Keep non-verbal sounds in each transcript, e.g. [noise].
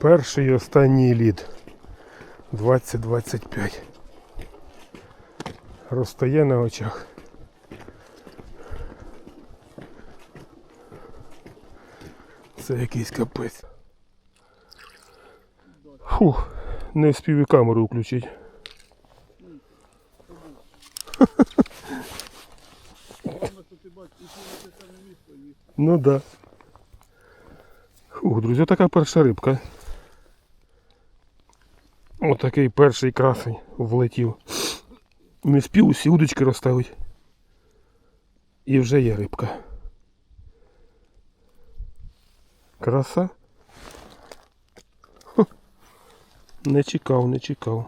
Перший і останній лід. 20-25. Розтає на очах. Це якийсь капець. Фух, не встиг і камеру включити. Ну да. Фух, друзі, така перша рибка. Отакий перший красень влетів. Не спів усі удочки розставить. І вже є рибка. Краса. Хо. Не чекав, не чекав.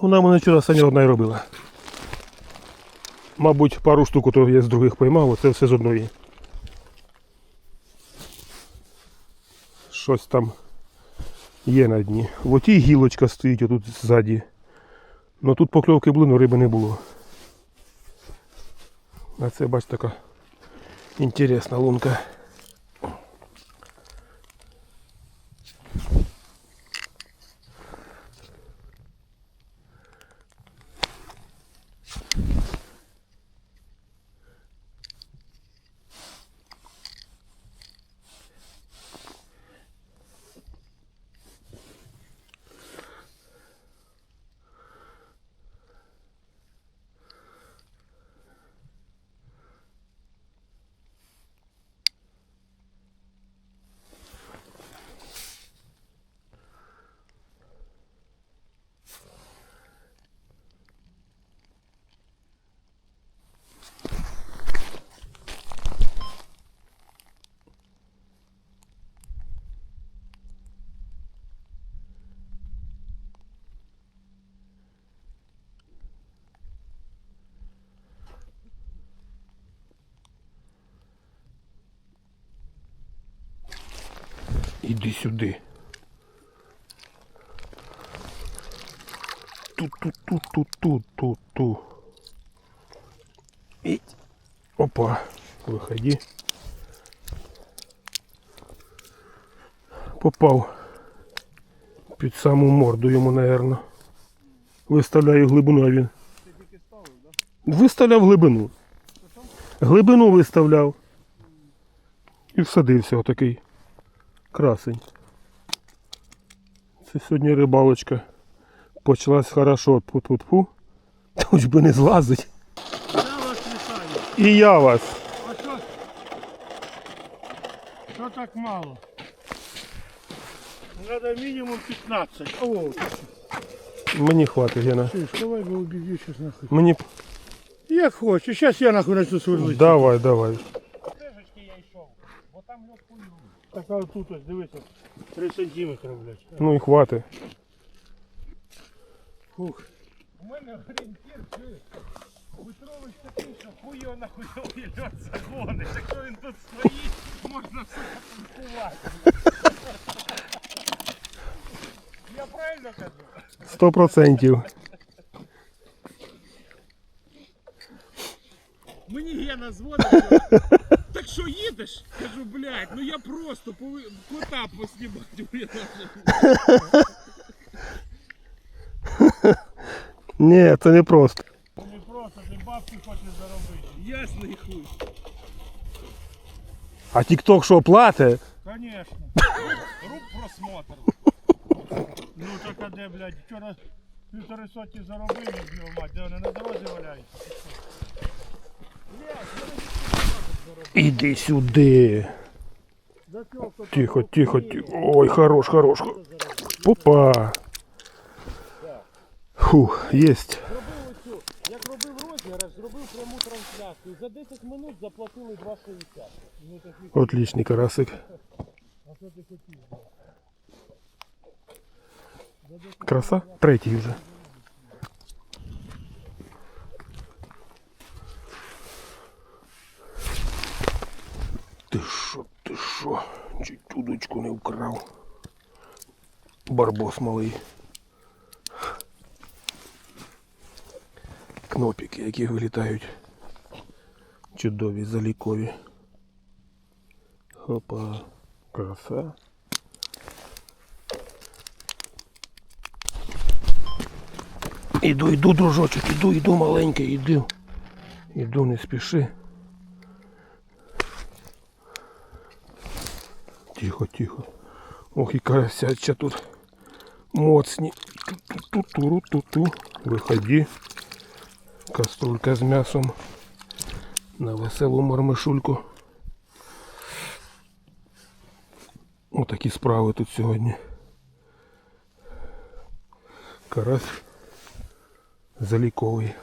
Вона мене вчора Саня одна й робила. Мабуть, пару штук то я з других поймав, оце все з одної. Щось там є на дні. В отій гілочка стоїть отут ззаді. Ну тут покльовки були, але риби не було. А це бач така інтересна лунка. Іди сюди. Ту-ту-ту-ту-ту-ту-ту. Опа, виходи. Попав під саму морду йому, напевно. Виставляю глибину, а він. Виставляв глибину. Глибину виставляв. І всадився отакий красень. Це сьогодні рибалочка. Почалась хорошо. Пу-пу-пу. [laughs] Хоч би не злазить. Я вас вітаю. І я вас. А що? Що так мало? Треба мінімум 15. О, Мені хватить, Гена. ти ж, давай би убігю щас нахуй. Мені. Як хочеш, зараз я нахуй начну сверлити. Давай, давай. Стежечки я йшов, бо там льот хуйню. Так а тут ось дивися, 3 сантиметри, блядь. Ну і хватить. Фух. У мене орієнтір, чуєш? Петрович такий, що хуй його на хуйовий льот загонить. Якщо він тут стоїть, можна все танкувати. Я правильно кажу? Сто процентів. Мені Гена дзвонить. Так що їдеш? Кажу, блядь, ну я просто пови... кота поснімати. блядь. Ні, це не просто. Не просто, ти бабки хочеш заробити. Ясний хуй. А тік-ток що платить? Конечно. Руб просмотр. Ну так а де, блядь, вчора півтори сотні заробив, як його мать, де вони на дорозі валяються. Іди сюди. За цього хто Тихо, тихо, тихо. Ой, хорош, хорош. Попа. Фух, єсть. Зробив оцю, як робив розіграш, зробив пряму трансляцію. За 10 минут заплатили 2,60. Ну так і Отличний карасик. а що ти хотів? Краса? Третій вже. Що? Чуть удочку не вкрав. Барбос малий. Кнопики, які вилітають. Чудові, залікові. Опа, краса. Іду, іду, дружочок, іду, іду, маленький, іду. Іду, не спіши. Тихо, тихо. Ох, і карасяча тут. Моцні. Ту-ту-ту-ту-ту. Виходи. Каструлька з м'ясом. На веселу мармишульку. Отакі справи тут сьогодні. Карась заліковий.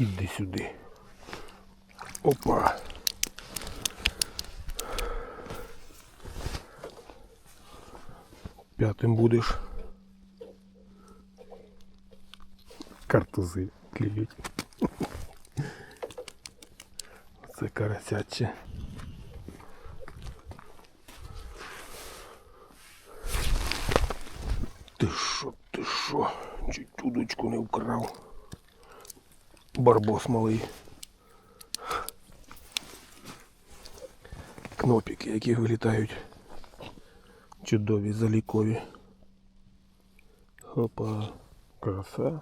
Іди сюди. Опа. П'ятим будеш. Картузи клюють. Це карасяче. Ти що, ти що? Чуть удочку не вкрав. Барбос малий. Кнопики, які вилітають. Чудові залікові. Опа, краса.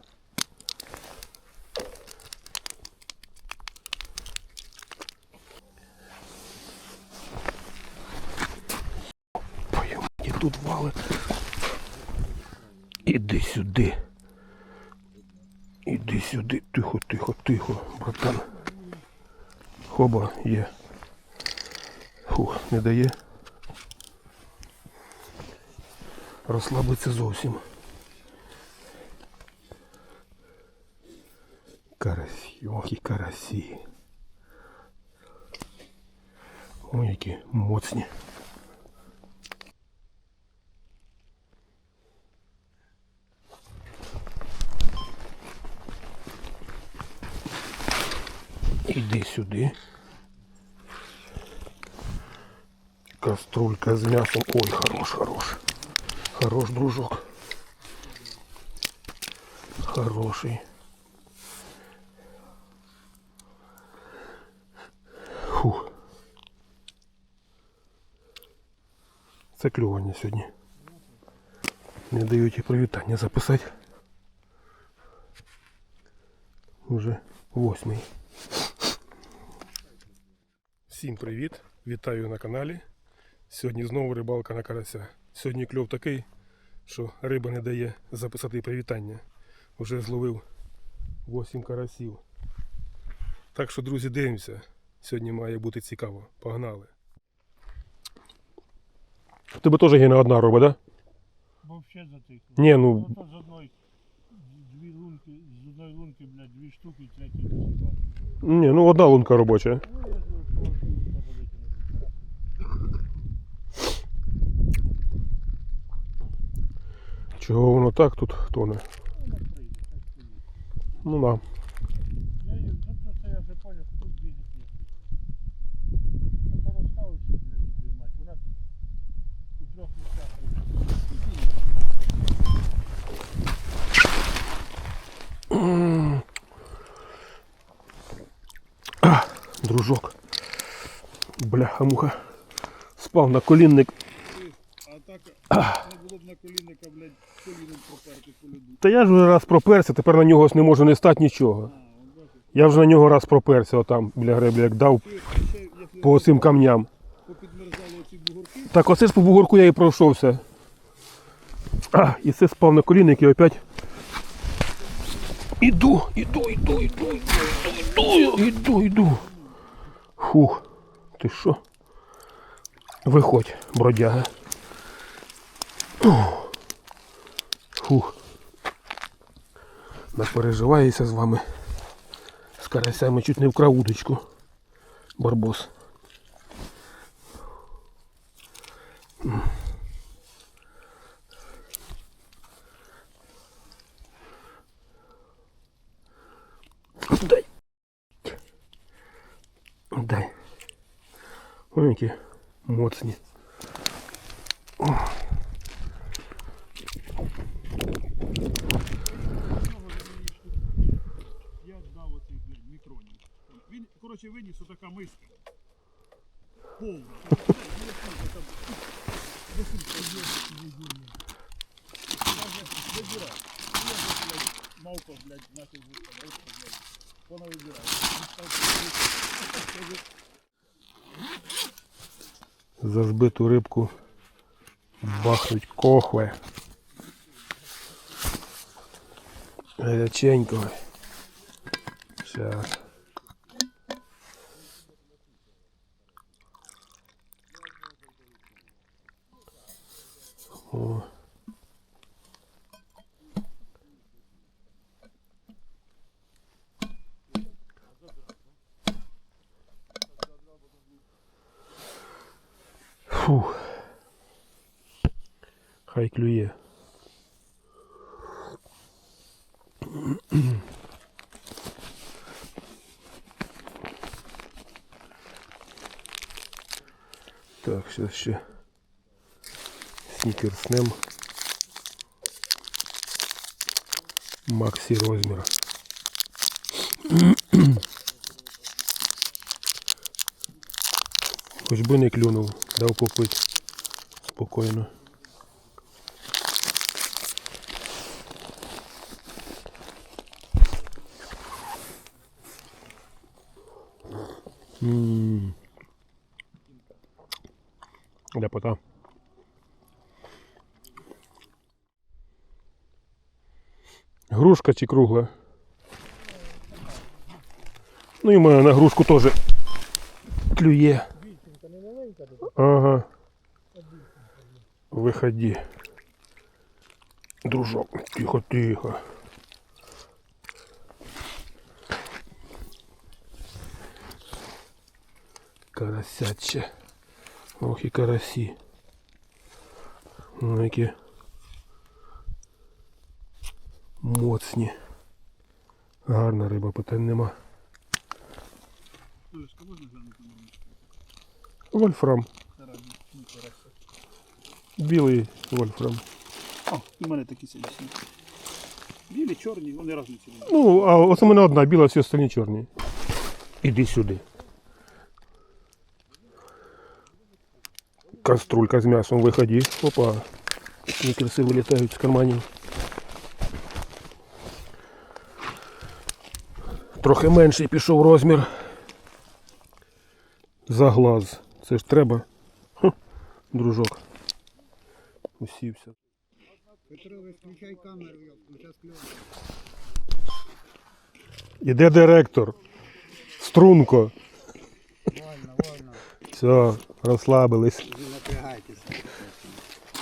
Тут вали. Іди сюди. Іди сюди. Тихо, тихо, тихо, братан. Хоба є. Фух, не дає. Розслабиться зовсім. Карасі, ох і карасі. Ой, які моцні. Іди сюди. Каструлька з м'ясом. Ой, хорош, хорош. Хорош, дружок. Хороший. Фух. Це клювання сьогодні. Не дають і привітання записати. Уже восьмий. Всім привіт! Вітаю на каналі. Сьогодні знову рибалка на карася. Сьогодні кльов такий, що риба не дає записати привітання. Уже зловив 8 карасів. Так що, друзі, дивимося. Сьогодні має бути цікаво. Погнали. В тебе теж не одна риба, так? Да? Вообще затихло. Ні, ну Ну, то з одної дві лунки, з одної лунки, блядь, дві штуки, не ні, ну одна лунка робоча. Ну, Чого воно так тут тоне? Ну, вона прийде, хай стоїть. Ну да. Я її, ну, то це я вже поняв, що тут бігать не Ну, то розставився, блядь, їбів мать. Вона тут у трьох місцях. Дружок. Бляха-муха. Спав на колінник. А так не було б на колінника, блядь, коліном проперти по льоду. Та я ж вже раз проперся, тепер на нього не можу не стати нічого. Я вже на нього раз проперся отам біля греблі, як дав по цим камням. попідмерзали оці бугорки, Так оце ж по бугорку я і пройшовся. А, і це спав на колінник і опять. Іду, іду, іду, іду, іду, іду, іду, іду. Фух, ти що? Виходь, бродяга. Ух. Фух. Напереживаюся з вами. З карасями чуть не вкрав удочку. Барбос. Дай. Дай. Ой, які моцні. О. За збиту рибку бахнуть кохве. Гаряченького. Щас. О. Фух. Хай клює. [clears throat] Так, зараз ще снікерснем. Максі розмір. [clears throat] Хоч би не клюнув, дав попити спокійно. Ляпота. Грушка чи кругла? Ну і в мене на грушку теж клює. Ага. Виходи. Дружок, тихо, тихо. Карасяче. Ох і карасі. Ну, які моцні. Гарна риба, питань нема. Вольфрам. Білий вольфрам. А, в мене такі самі. Білі, чорні, вони немає. Ну, а ось у мене одна біла, всі остальні чорні. Іди сюди. Каструлька з м'ясом виходи. Опа. Снікерси вилітають з карманів. Трохи менший пішов розмір. За глаз. Це ж треба. Хм, дружок. Усівся. Я. Іде директор. Струнко. Все, розслабились.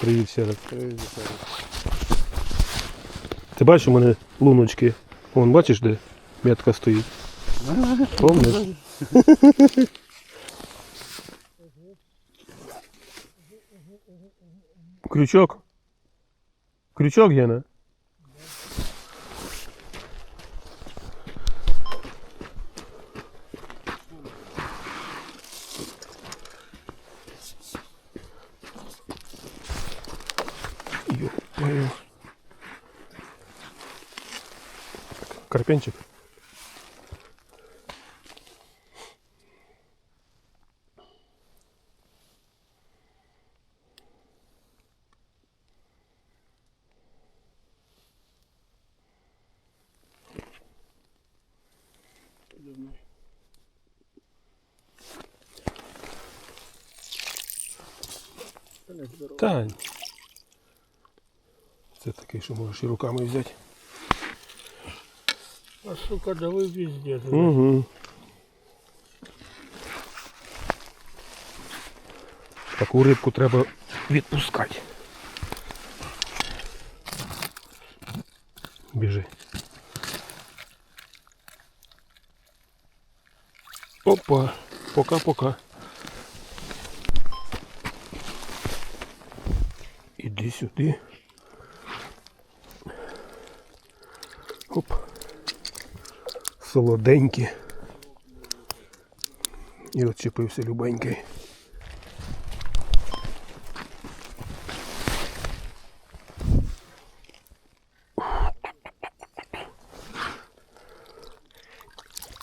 Привіт ще раз. Ти бачиш у мене луночки? Вон, бачиш, де метка стоїть? Помниш? Крючок? Крючок, Гена? Карпенчик? Тань. Це такий, що можеш і руками взяти. А сука, да вы пиздец. Угу. Таку рибку треба відпускати. Біжи. Опа, пока-пока. Іди сюди. Солоденькі. І отчепився любенький.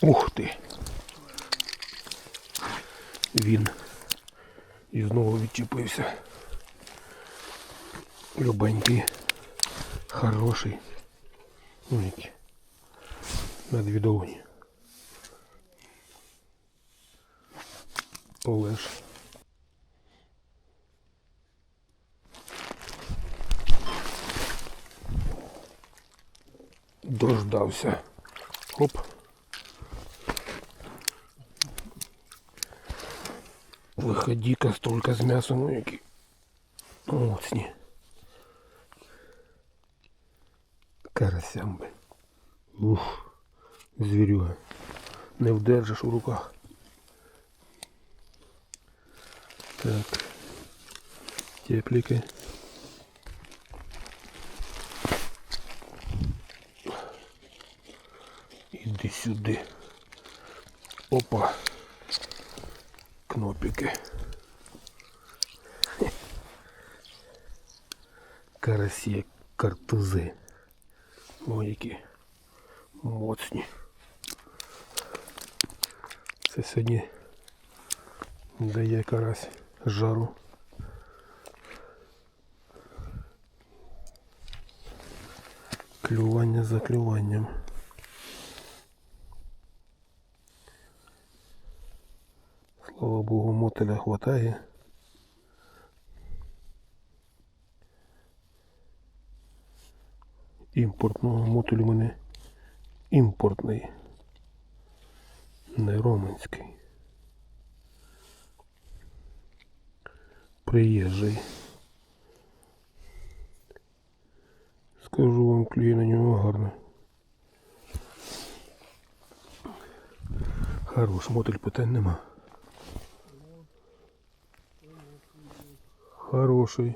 Ух ти. він. І знову відчепився. Любенький, хороший. Ну які. Медвідовні. Олеш. Дождався. Оп. Выходи-ка столько с мясом, ну які. Моцні. Карасям би. Ух, Звірюга. Не вдержиш у руках. Так. Теплики. Іди сюди. Опа. Кнопики. Карасі, картузи. О, які моцні. Це сьогодні дає карась жару. Клювання за клюванням. Слава Богу, мотеля хватає. Імпортного мотель у мене імпортний. Не романський. Приїжджий. Скажу вам, клює на нього гарно. Хорош, мотель питань нема. Хороший.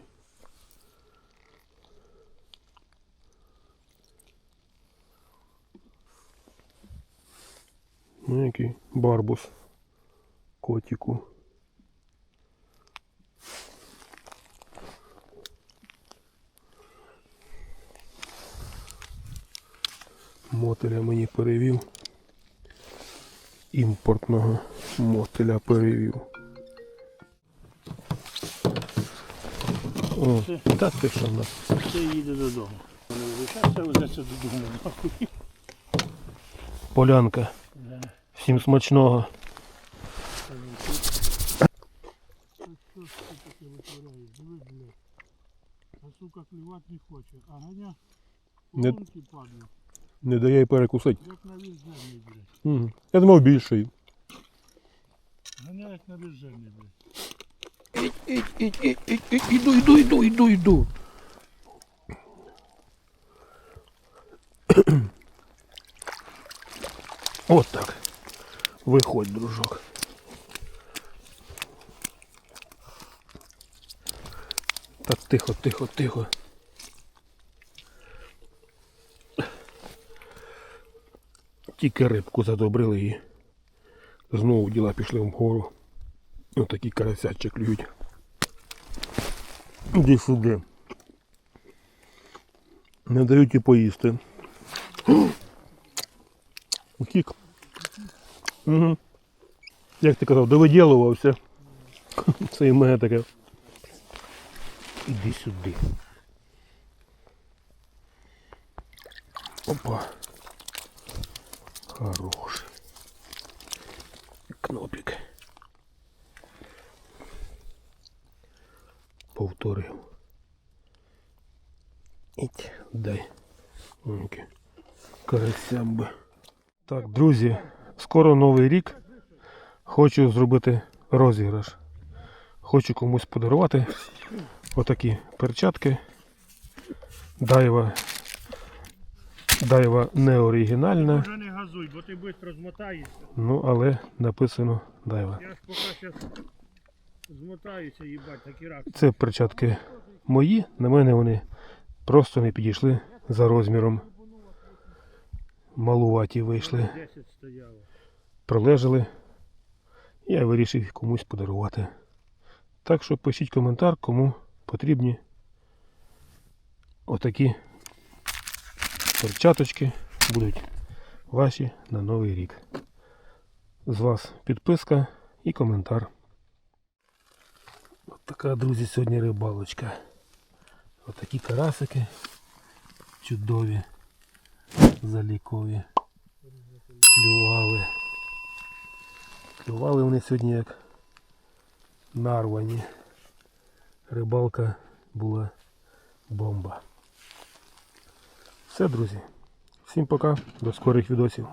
Ну, який барбус котику. Мотеля мені перевів. Імпортного мотеля перевів. О, та ти що на. Це їде додому. Додому. нахуй. Полянка. Всім смачного. А сука клювати не хоче. А ганя Не- падає, Не дає перекусити. як на візжерний, блядь. Угу. Я думав більший. Ганя як на візжерний, блядь. Іду, іду, іду, іду, іду. От так. Виходь, дружок. Так, тихо, тихо, тихо. Тільки рибку задобрили і знову діла пішли вгору. Отакі карасячі клюють. Іди сюди. Не дають і поїсти. Утік. Угу. Як ти казав, довиділувався. Це [laughs] і мене таке. Іди сюди. Опа. Хороший. Кнопик. Повторив. Іть, дай. Карасям би. Так, друзі, скоро новий рік. Хочу зробити розіграш. Хочу комусь подарувати отакі перчатки. Дайва. Дайва не оригінальна, Вже не газуй, бо ти швидко змотаєшся. ну але написано Дайва. Я ж поки змотаюся, їбать, такі рак. Це перчатки мої, на мене вони просто не підійшли за розміром. Малуваті вийшли, 10 пролежали. Я вирішив їх комусь подарувати. Так що пишіть коментар, кому потрібні отакі перчаточки будуть ваші на новий рік. З вас підписка і коментар. Така, друзі, сьогодні рибалочка. Отакі карасики чудові, залікові. Клювали. Клювали вони сьогодні як нарвані. Рибалка була бомба. Все, друзі. Всім пока, до скорих відосів.